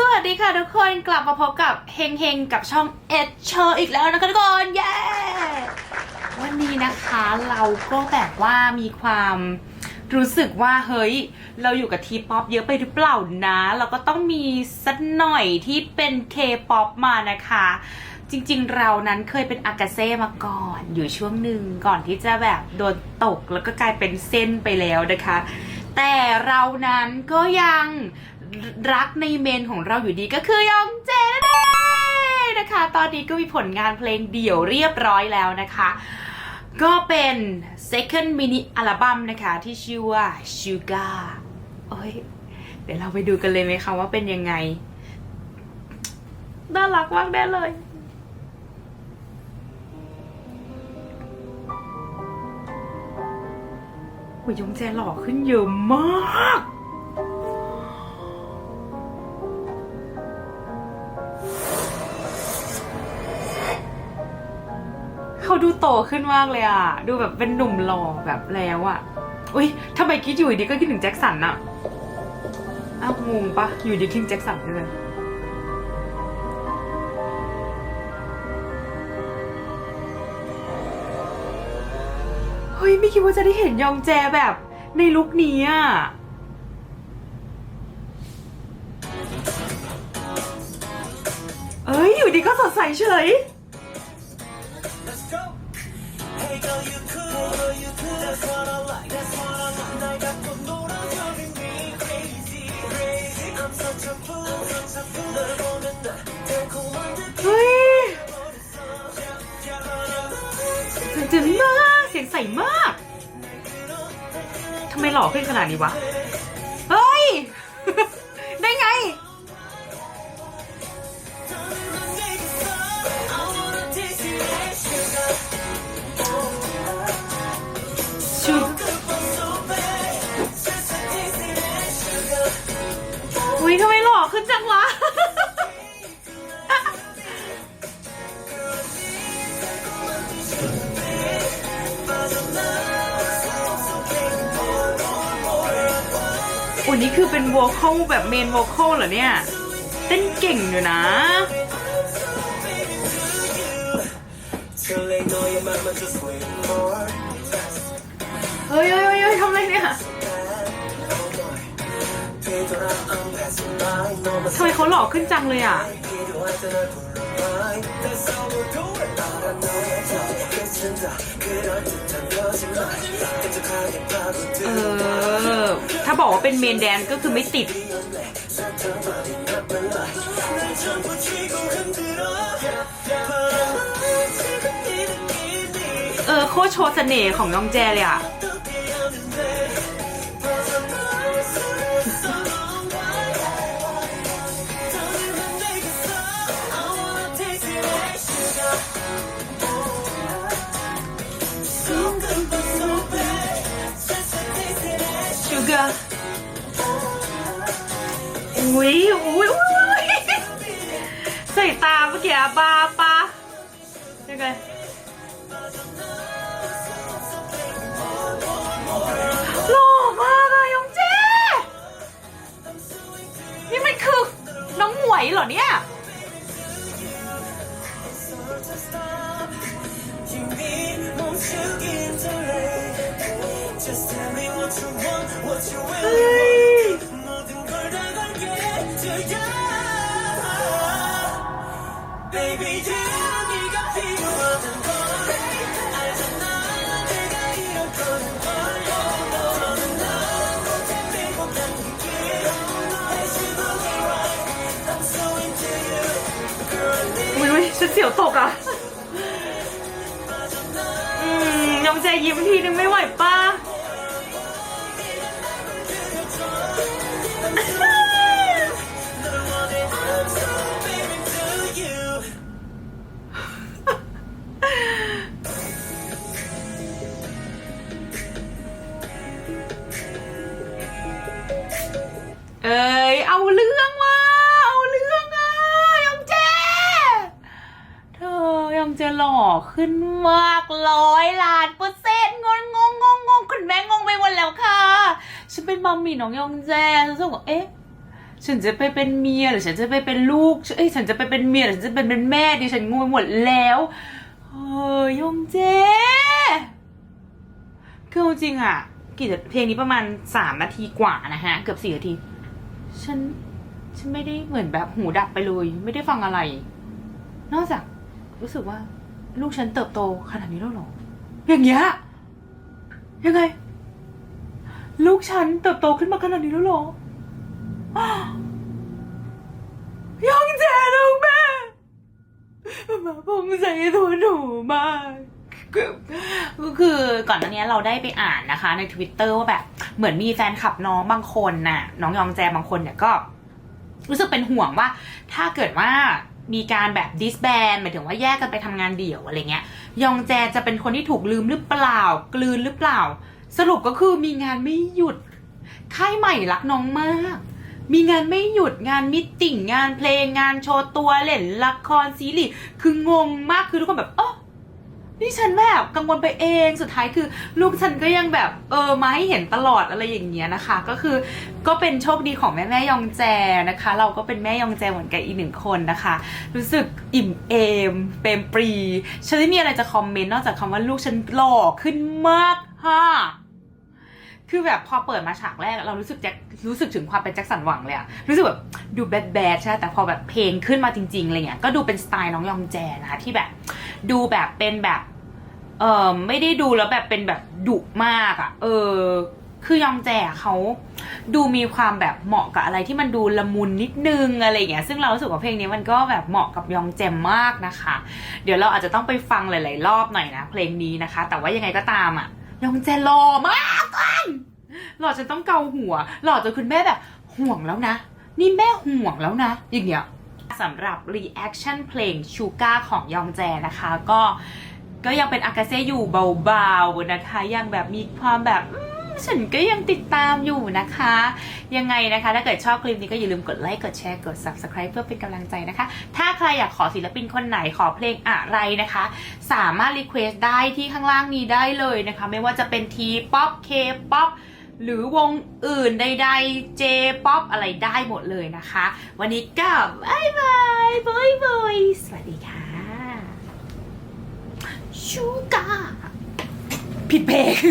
สวัสดีค่ะทุกคนกลับมาพบกับเฮงเฮงกับช่องเอ็ดเชออีกแล้วนะคะทุกคนเย้วันนี้นะคะเราก็แบบว่ามีความรู้สึกว่าเฮ้ย เราอยู่กับทีป๊อปเยอะไปหรือเปล่านะ เราก็ต้องมีสักหน่อยที่เป็นเคป๊อปมานะคะ จริงๆเรานั้นเคยเป็นอากาเซ่มาก่อนอยู่ช่วงหนึ่งก่อนที่จะแบบโดนตกแล้วก็กลายเป็นเส้นไปแล้วนะคะ แต่เรานั้นก็ยังรักในเมนของเราอยู่ดีก็คือยองเจนเองนะคะ ตอนนี้ก็มีผลงานเพลงเดี่ยวเรียบร้อยแล้วนะคะ ก็เป็น second mini อัลบั้มนะคะที่ชื่อว่า Sugar โอ้ยเดี๋ยวเราไปดูกันเลยไหมคะว่าเป็นยังไง น่ารักมากแน่เลย โอ้ยยงแจหล่อขึ้นเยอะมาก เขาดูโตขึ้นมากเลยอะ ดูแบบเป็นหนุ่มหล่อแบบแล้วอะ อุ้ยทำไมคิดอยู่ดีก็คิดถึงแจ็คสันอะ อ้าวงงปะอยู่ดีคิดถึงแจ็คสันเลย เฮ้ย ไม่คิดว่าจะได้เห็นยองแจแบบในลุคนี้อ่ะ เอ้ย อยู่ดีก็สดใสเฉย Let's go. Hey girl, you cool, girl, you cool. That's what I like. That's what I like. 날 갖고 놀아, หล่อขึ้นขนาดนี้วะ เฮ้ย ได้ไง อุ้ยทำไมหล่อขึ้นจังวะ อุ้นี่คือเป็นวอลคอลแบบเมนวอลคอลเหรอเนี่ย เต้นเก่งอยู่นะเฮ้ยเฮ้ยเฮ้ยทำไรเนี่ยทำไมเขาหล่อขึ้นจังเลยอะเออ ถ้าบอกว่าเป็นเมนแดนก็คือไม่ติด เออ โคตโชว์เสน่ห์ของน้องแจเลยอะ กอร์อุ้ยอุ้ยอุ้ยใส่ตาเมื่อกี้อะบาปะยังไง อุ้ยอุ้ยฉันเสียวตกอะ อืมยองแจยิ้มทีนึงไม่ไหวป้า ขึ้นมากร้อยล้านเปอร์เซ็นต์งงงงงงงคุณแม่งงไปหมดแล้วค่ะ ฉันเป็นมัมมี่น้องยองแจรู้สึกว่าเอ๊ะฉันจะไปเป็นเมียหรือฉันจะไปเป็นลูกเอ้ยฉันจะไปเป็นเมียหรือฉันจะไปเป็นแม่ดิฉันงงไปหมดแล้วเฮ้ยยองเจคือจริงอะกี่เพลงนี้ประมาณสามนาทีกว่านะฮะ เกือบสี่นาที ฉัน ฉันไม่ได้เหมือนแบบหูดับไปเลย ไม่ได้ฟังอะไร นอกจากรู้สึกว่า ลูกฉันเติบโตขนาดนี้แล้วหรอ อย่างเงี้ยยังไง ลูกฉันเติบโตขึ้นมาขนาดนี้แล้วหรอยองเจลูกแม่มาผมใส่ตัวหนูมากก็คือก่อนหน้านี้เราได้ไปอ่านนะคะ ใน Twitter ว่าแบบ เหมือนมีแฟนคลับน้องบางคนน่ะ น้องยองแจบางคนเนี่ยก็ รู้สึกเป็นห่วงว่า ถ้าเกิดว่า มีการแบบดิสแบนหมายถึงว่าแยกกันไปทำงานเดี่ยวอะไรเงี้ย ยองแจจะเป็นคนที่ถูกลืมหรือเปล่า กลืนหรือเปล่า สรุปก็คือมีงานไม่หยุด ค่ายใหม่รักน้องมาก มีงานไม่หยุดงานมิตติ่งงานเพลงงานโชว์ตัวเล่นละครซีรีส์คืองงมากคือทุกคนแบบเออ นี่ฉันแบบกังวลไปเองสุดท้ายคือ ลูกฉันก็ยังแบบเออมาให้เห็นตลอดอะไรอย่างเงี้ยนะคะ ก็คือก็เป็นโชคดีของแม่แม่ยองแจนะคะ เราก็เป็นแม่ยองแจเหมือนกันอีกหนึ่งคนนะคะ รู้สึกอิ่มเอมเปรมปรีฉันไม่มีอะไรจะคอมเมนต์นอกจากคำว่าลูกฉันหล่อขึ้นมากค่ะคือแบบพอเปิดมาฉากแรกเรารู้สึกแจ็ครู้สึกถึงความเป็นแจ็คสันหวังเลยอะรู้สึกแบบดูแบดแบดใช่แต่พอแบบเพลงขึ้นมาจริงๆอะไรเงี้ยก็ดูเป็นสไตล์น้องยองแจนะคะที่แบบ ดูแบบเป็นแบบ เออไม่ได้ดูแล้วแบบเป็นแบบดุมากอะเออ คือยองแจเขาดูมีความแบบเหมาะกับอะไรที่มันดูละมุนนิดนึงอะไรอย่างเงี้ยซึ่งเราสึกว่าเพลงนี้มันก็แบบเหมาะกับยองแจมมากนะคะ เดี๋ยวเราอาจจะต้องไปฟังหลาย ๆ รอบหน่อยนะเพลงนี้นะคะ แต่ว่ายังไงก็ตามอะยองแจหล่อมากกันหล่อจนต้องเกาหัวหล่อจนคุณแม่แบบห่วงแล้วนะ นี่แม่ห่วงแล้วนะอย่างเงี้ย สำหรับ reaction เพลงชูก้าของยองแจนะคะ ก็ก็ยังเป็นอากาเซอยู่เบาๆนะคะ ยังแบบมีความแบบฉันก็ยังติดตามอยู่นะคะ ยังไงนะคะ ถ้าเกิดชอบคลิปนี้ก็อย่าลืมกดไลค์ กดแชร์ กด subscribe เพื่อเป็นกำลังใจนะคะ ถ้าใครอยากขอศิลปินคนไหนขอเพลงอะไรนะคะ สามารถรีเควสได้ที่ข้างล่างนี้ได้เลยนะคะ ไม่ว่าจะเป็น T-POP K-POP หรือวงอื่นใดๆ J-POP อะไรได้หมดเลยนะคะ วันนี้ก็บายบายบายบายสวัสดีค่ะ ชูกาผิดเพลง